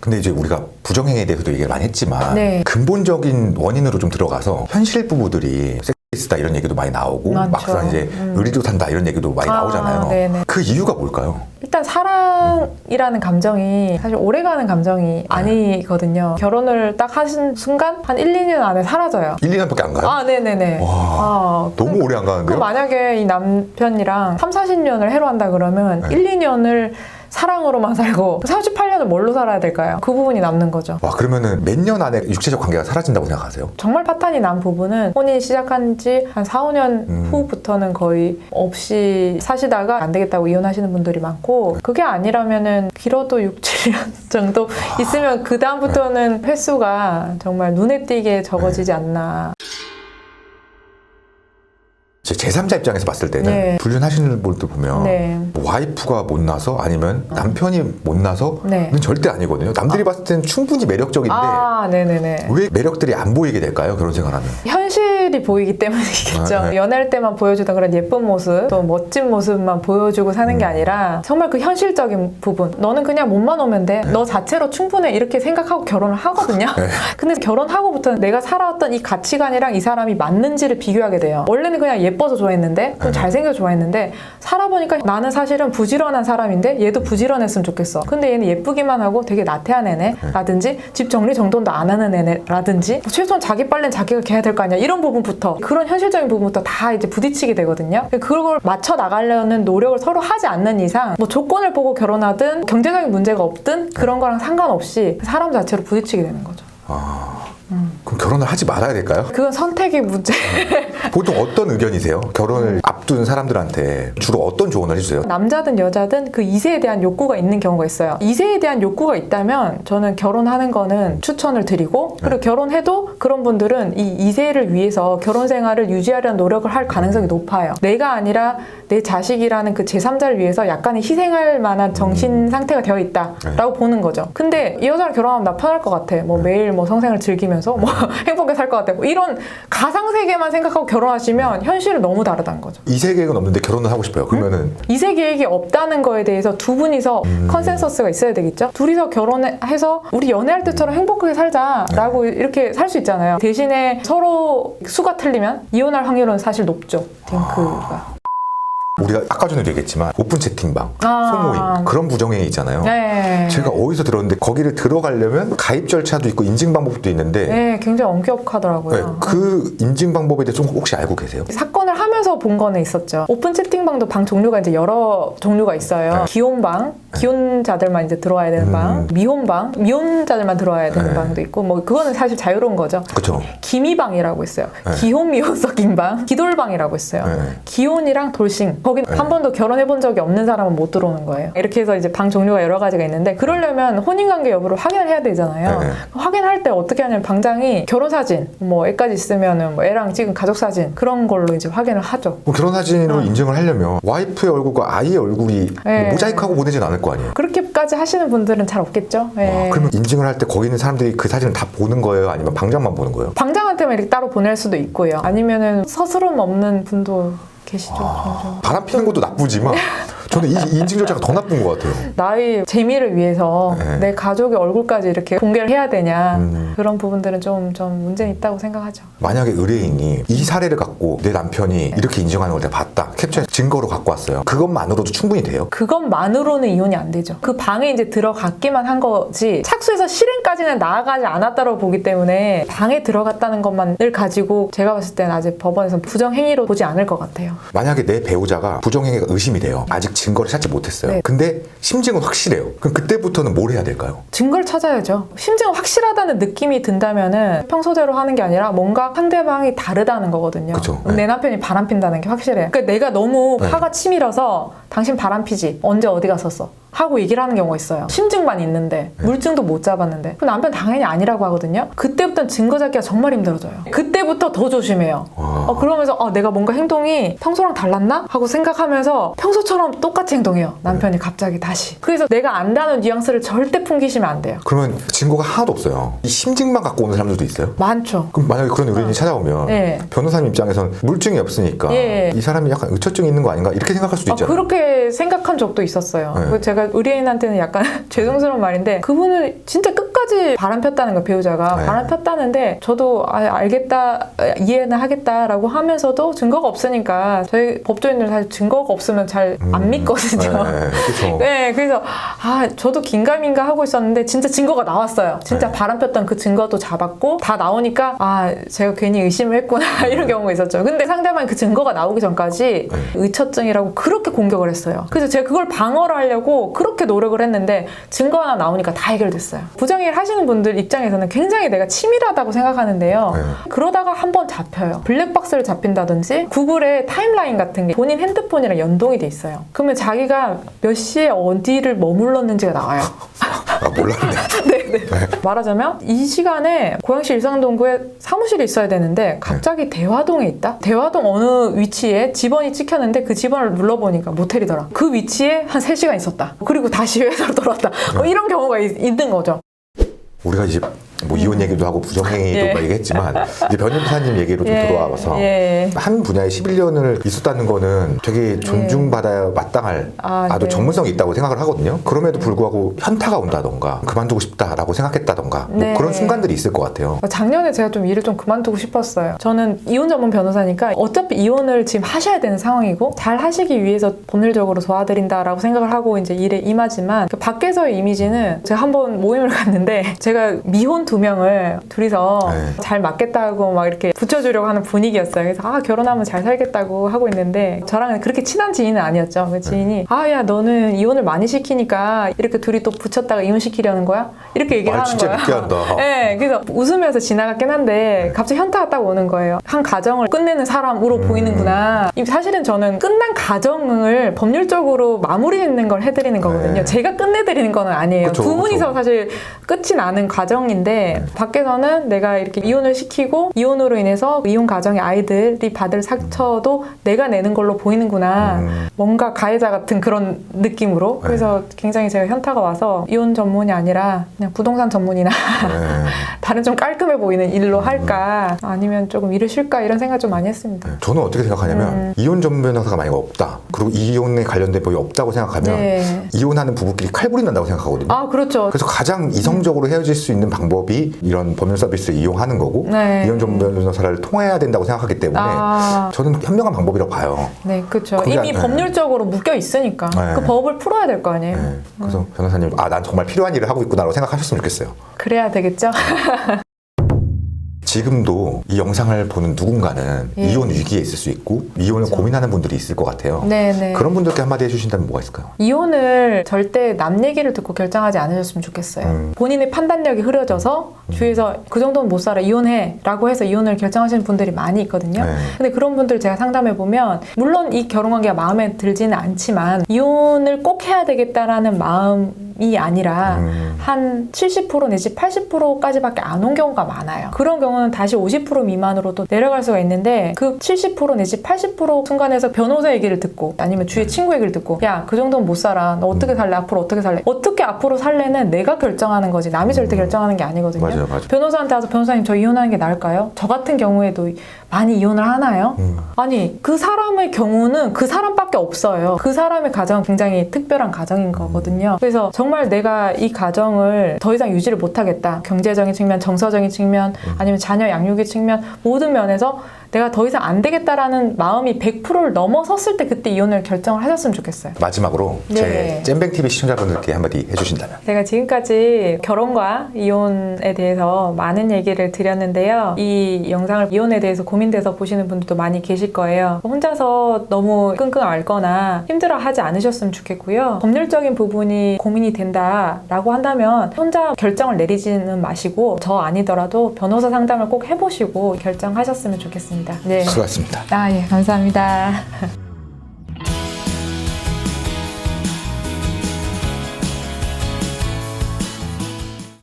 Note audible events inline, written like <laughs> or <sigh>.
근데 이제 우리가 부정행위에 대해서도 얘기를 많이 했지만 네. 근본적인 원인으로 좀 들어가서 현실 부부들이 섹시스다 이런 얘기도 많이 나오고 많죠. 막상 이제 음. 의리도 탄다 이런 얘기도 많이 아, 나오잖아요. 네네. 그 이유가 뭘까요? 일단 사랑이라는 감정이 사실 오래가는 감정이 아니거든요. 결혼을 딱 하신 순간 한 1, 2년 안에 사라져요. 1, 2년밖에 안 가요? 아, 네네네. 와, 아, 그- 너무 오래 안그 가는데요? 만약에 이 남편이랑 3, 40년을 해로 한다 그러면 네. 1, 2년을 사랑으로만 살고 38년을 뭘로 살아야 될까요? 그 부분이 남는 거죠. 와 그러면은 몇 년 안에 육체적 관계가 사라진다고 생각하세요? 정말 파탄이 난 부분은 혼인 시작한 지 한 4, 5년 음. 후부터는 거의 없이 사시다가 안 되겠다고 이혼하시는 분들이 많고 그게 아니라면은 길어도 6, 7년 <laughs> 정도 있으면 그 다음부터는 횟수가 정말 눈에 띄게 적어지지 않나. 제 제3자 입장에서 봤을 때는 네. 불륜하시는 분들 보면 네. 뭐 와이프가 못나서 아니면 남편이 못나서는 네. 절대 아니거든요. 남들이 봤을 때는 충분히 매력적인데 아, 네네네. 왜 매력들이 안 보이게 될까요? 결혼 생활하면. 현실이 보이기 때문이겠죠. 아, 네. 연애할 때만 보여주던 그런 예쁜 모습, 또 멋진 모습만 보여주고 사는 음. 게 아니라 정말 그 현실적인 부분. 너는 그냥 몸만 오면 돼. 너 자체로 충분해. 이렇게 생각하고 결혼을 하거든요. <laughs> 네. 근데 결혼하고부터는 내가 살아왔던 이 가치관이랑 이 사람이 맞는지를 비교하게 돼요. 원래는 그냥 예 뻐서 좋아했는데, 좀 네. 잘생겨 좋아했는데, 살아보니까 나는 사실은 부지런한 사람인데, 얘도 부지런했으면 좋겠어. 근데 얘는 예쁘기만 하고 되게 나태한 애네라든지, 집 정리 정돈도 안 하는 애네라든지, 최소한 자기 빨래는 자기가 개야 될 거 아니야. 이런 부분부터, 그런 현실적인 부분부터 다 이제 부딪히게 되거든요. 그걸 맞춰 나가려는 노력을 서로 하지 않는 이상, 뭐 조건을 보고 결혼하든, 경제적인 문제가 없든, 그런 거랑 상관없이 사람 자체로 부딪히게 되는 거죠. 그럼 결혼을 하지 말아야 될까요? 그건 선택의 문제. 보통 어떤 의견이세요? 결혼을 앞둔 사람들한테 주로 어떤 조언을 해주세요? 남자든 여자든 그 이세에 대한 욕구가 있는 경우가 있어요. 이세에 대한 욕구가 있다면 저는 결혼하는 거는 추천을 드리고 그리고 결혼해도 그런 분들은 이 이세를 위해서 결혼 생활을 유지하려는 노력을 할 가능성이 높아요. 내가 아니라 내 자식이라는 그 제3자를 위해서 약간의 희생할 만한 정신 상태가 되어 있다라고 보는 거죠. 근데 이 여자랑 결혼하면 나 편할 것 같아. 뭐 매일 뭐 성생을 즐기면 서 뭐 <laughs> 행복하게 살 것 같아. 뭐 이런 가상 세계만 생각하고 결혼하시면 현실은 너무 다르다는 거죠. 이세 계획은 없는데 결혼을 하고 싶어요. 그러면은 이세 계획이 없다는 거에 대해서 두 분이서 컨센서스가 있어야 되겠죠. 둘이서 결혼해서 우리 연애할 때처럼 행복하게 살자라고 이렇게 살 수 있잖아요. 대신에 서로 수가 틀리면 이혼할 확률은 사실 높죠. 딩크가. 우리가 아까 전에도 얘기했지만 오픈 채팅방, 아. 소모임 그런 부정행위 있잖아요. 네. 제가 어디서 들었는데 거기를 들어가려면 가입 절차도 있고 인증 방법도 있는데 네, 굉장히 엄격하더라고요. 네, 그 인증 방법에 대해서 좀 혹시 알고 계세요? 사건을 하면서 본 거는 있었죠. 오픈 채팅방도 방 종류가 이제 여러 종류가 있어요. 네. 기혼방, 기혼자들만 이제 들어와야 되는 음. 방, 미혼방, 미혼자들만 들어와야 되는 네. 방도 있고, 뭐 그거는 사실 자유로운 거죠. 그렇죠. 기미방이라고 있어요. 네. 기혼 미혼 섞인 방, 기돌방이라고 있어요. 네. 기혼이랑 돌싱. 거긴 네. 한 번도 결혼해 본 적이 없는 사람은 못 들어오는 거예요. 이렇게 해서 이제 방 종류가 여러 가지가 있는데 그러려면 혼인 관계 여부를 확인을 해야 되잖아요. 네. 확인할 때 어떻게 하냐면 방장이 결혼 사진, 뭐 애까지 있으면은 뭐 애랑 찍은 가족 사진 그런 걸로 이제 확인을 하죠. 그럼 결혼 사진으로 어. 인증을 하려면 와이프의 얼굴과 아이의 얼굴이 네. 모자이크하고 보내진 않을 거 아니에요? 그렇게까지 하시는 분들은 잘 없겠죠. 예. 와, 그러면 인증을 할 때 거기 있는 사람들이 그 사진을 다 보는 거예요? 아니면 방장만 보는 거예요? 방장한테만 이렇게 따로 보낼 수도 있고요. 아니면은 서스름 없는 분도 계시죠. 종종. 바람 피는 것도 나쁘지만 <laughs> 저는 이 인증 절차가 더 나쁜 것 같아요. 나의 재미를 위해서 네. 내 가족의 얼굴까지 이렇게 공개를 해야 되냐 음. 그런 부분들은 좀, 좀 문제는 있다고 생각하죠. 만약에 의뢰인이 이 사례를 갖고 내 남편이 이렇게 인증하는 걸 내가 봤다. 캡처해서 증거로 갖고 왔어요. 그것만으로도 충분히 돼요? 그것만으로는 이혼이 안 되죠. 그 방에 이제 들어갔기만 한 거지 착수해서 실행까지는 나아가지 않았다고 보기 때문에 방에 들어갔다는 것만을 가지고 제가 봤을 때는 아직 법원에서 부정행위로 보지 않을 것 같아요. 만약에 내 배우자가 부정행위가 의심이 돼요. 아직 증거를 찾지 못했어요. 네. 근데 심증은 확실해요. 그럼 그때부터는 뭘 해야 될까요? 증거를 찾아야죠. 심지어 확실하다는 느낌이 든다면은 평소대로 하는 게 아니라 뭔가 상대방이 다르다는 거거든요. 그쵸. 내 네. 남편이 바람 핀다는 게 확실해. 그러니까 내가 너무 네. 화가 치밀어서 당신 바람 피지. 언제 어디 갔었어? 하고 얘기를 하는 경우가 있어요. 심증만 있는데 네. 물증도 못 잡았는데 그 남편 당연히 아니라고 하거든요. 그때부터는 증거 잡기가 정말 힘들어져요. 그때부터 더 조심해요. 와. 어, 그러면서 어, 내가 뭔가 행동이 평소랑 달랐나? 하고 생각하면서 평소처럼 똑같이 행동해요. 남편이 갑자기 다시. 그래서 내가 안다는 뉘앙스를 절대 풍기시면 안 돼요. 그러면 증거가 하나도 없어요. 이 심증만 갖고 오는 사람들도 있어요. 많죠. 그럼 만약에 그런 의뢰인이 찾아오면 네. 변호사님 입장에서는 물증이 없으니까 예. 이 사람이 약간 의처증이 있는 거 아닌가 이렇게 생각할 수도 아, 있잖아요. 그렇게 생각한 적도 있었어요. 네. 그 제가 제가 의뢰인한테는 약간 <laughs> 죄송스러운 말인데 그분은 진짜 끝까지 바람 폈다는 거 배우자가 네. 바람 폈다는데 저도 아, 알겠다 이해는 하겠다라고 하면서도 증거가 없으니까 저희 법조인들 사실 증거가 없으면 잘안 음, 믿거든요. 네, 그렇죠. <laughs> 네, 그래서 아 저도 긴가민가 하고 있었는데 진짜 증거가 나왔어요. 진짜 네. 바람 폈던 그 증거도 잡았고 다 나오니까 아 제가 괜히 의심을 했구나 <laughs> 이런 경우가 있었죠. 근데 상대방이 그 증거가 나오기 전까지 네. 의처증이라고 그렇게 공격을 했어요. 그래서 제가 그걸 방어를 하려고 그렇게 노력을 했는데 증거 하나 나오니까 다 해결됐어요. 부정일 하시는 분들 입장에서는 굉장히 내가 치밀하다고 생각하는데요. 네. 그러다가 한 번 잡혀요. 블랙박스를 잡힌다든지 구글의 타임라인 같은 게 본인 핸드폰이랑 연동이 돼 있어요. 그러면 자기가 몇 시에 어디를 머물렀는지가 나와요. <laughs> 아, 몰랐네. 네네. <laughs> 말하자면 이 시간에 고양시 일상동구에 사무실이 있어야 되는데 갑자기 대화동에 있다? 대화동 어느 위치에 집원이 찍혔는데 그 집원을 눌러보니까 모텔이더라. 그 위치에 한 3시간 있었다. 그리고 다시 회사로 돌아왔다. 뭐 이런 경우가 있, 있는 거죠. 우리가 이제 뭐 이혼 얘기도 하고 부정행위도 예. 막 얘기했지만 이제 변호사님 얘기로 좀 들어와서 예. 한 분야에 11년을 있었다는 거는 되게 존중받아야 마땅할 아, 아주 네. 전문성이 있다고 생각을 하거든요. 그럼에도 불구하고 현타가 온다던가 그만두고 싶다라고 생각했다던가 뭐 네. 그런 순간들이 있을 것 같아요. 작년에 제가 좀 일을 좀 그만두고 싶었어요. 저는 이혼 전문 변호사니까 어차피 이혼을 지금 하셔야 되는 상황이고 잘 하시기 위해서 법률적으로 도와드린다라고 생각을 하고 이제 일에 임하지만 그 밖에서의 이미지는 제가 한번 모임을 갔는데 <laughs> 제가 미혼 두 명을 둘이서 네. 잘 맞겠다고 막 이렇게 붙여주려고 하는 분위기였어요. 그래서 아 결혼하면 잘 살겠다고 하고 있는데 저랑은 그렇게 친한 지인은 아니었죠. 그 지인이 아 야 너는 이혼을 많이 시키니까 이렇게 둘이 또 붙였다가 이혼시키려는 거야? 이렇게 얘기를 아, 하는 진짜 거예요. 느끼한다. <laughs> 네, 그래서 웃으면서 지나갔긴 한데 갑자기 현타가 딱 오는 거예요. 한 가정을 끝내는 사람으로 음. 보이는구나. 이 사실은 저는 끝난 가정을 법률적으로 마무리 짓는 걸 해드리는 거거든요. 네. 제가 끝내드리는 건 아니에요. 그쵸, 두 분이서 그쵸. 사실 끝이 나는 과정인데 밖에서는 내가 이렇게 이혼을 시키고 이혼으로 인해서 이혼 가정의 아이들이 받을 상처도 내가 내는 걸로 보이는구나. 음. 뭔가 가해자 같은 그런 느낌으로. 그래서 굉장히 제가 현타가 와서 이혼 전문이 아니라 그냥 부동산 전문이나 네. <laughs> 다른 좀 깔끔해 보이는 일로 할까 아니면 조금 일을 쉴까 이런 생각 좀 많이 했습니다. 네. 저는 어떻게 생각하냐면 음. 이혼 전문 변호사가 만약 없다. 그리고 이혼에 관련된 법이 없다고 생각하면 네. 이혼하는 부부끼리 칼부림 난다고 생각하거든요. 아 그렇죠. 그래서 가장 이성적으로 헤어질 수 있는 방법이 이런 법률 서비스를 이용하는 거고 네. 전문 변호사를 통해야 된다고 생각하기 때문에 아, 저는 현명한 방법이라고 봐요. 네, 그렇죠. 이미 안- 네. 법률적으로 묶여 있으니까 네. 그 법을 풀어야 될 거 아니에요. 네. 그래서 변호사님, 아, 난 정말 필요한 일을 하고 있구나라고 생각하셨으면 좋겠어요. 그래야 되겠죠. <laughs> 지금도 이 영상을 보는 누군가는 예. 이혼 위기에 있을 수 있고 이혼을 그렇죠. 고민하는 분들이 있을 것 같아요. 네, 네. 그런 분들께 한마디 해주신다면 뭐가 있을까요? 이혼을 절대 남 얘기를 듣고 결정하지 않으셨으면 좋겠어요. 음. 본인의 판단력이 흐려져서 주위에서 그 정도는 못 살아 이혼해 라고 해서 이혼을 결정하시는 분들이 많이 있거든요. 네. 근데 그런 분들 제가 상담해 보면 물론 이 결혼 관계가 마음에 들지는 않지만 이혼을 꼭 해야 되겠다라는 마음 이 아니라 음. 한70% 내지 80%까지밖에 안 온 경우가 많아요. 그런 경우는 다시 50% 미만으로 또 내려갈 수가 있는데 그 70% 내지 80% 순간에서 변호사 얘기를 듣고 아니면 주위 친구 얘기를 듣고 야 그 정도는 못 살아. 너 어떻게 살래? 앞으로 어떻게 살래? 어떻게 앞으로 살래는 내가 결정하는 거지 남이 절대 결정하는 게 아니거든요. 맞아요, 맞아요. 변호사한테 와서 변호사님 저 이혼하는 게 나을까요? 저 같은 경우에도 많이 이혼을 하나요? 음. 아니 그 사람의 경우는 그 사람밖에 없어요. 그 사람의 가정은 굉장히 특별한 가정인 거거든요. 그래서 정말 내가 이 가정을 더 이상 유지를 못하겠다. 경제적인 측면, 정서적인 측면, 아니면 자녀 양육의 측면 모든 면에서 내가 더 이상 안 되겠다라는 마음이 100%를 넘어섰을 때 그때 이혼을 결정을 하셨으면 좋겠어요. 마지막으로 네. 제 잼뱅TV 시청자분들께 한마디 해주신다면 제가 지금까지 결혼과 이혼에 대해서 많은 얘기를 드렸는데요. 이 영상을 이혼에 대해서 고민돼서 보시는 분들도 많이 계실 거예요. 혼자서 너무 끙끙 앓거나 힘들어 하지 않으셨으면 좋겠고요. 법률적인 부분이 고민이 된다라고 한다면 혼자 결정을 내리지는 마시고 저 아니더라도 변호사 상담을 꼭 해보시고 결정하셨으면 좋 겠습니다. 네. 수고하셨습니다. 아, 예, 감사합니다.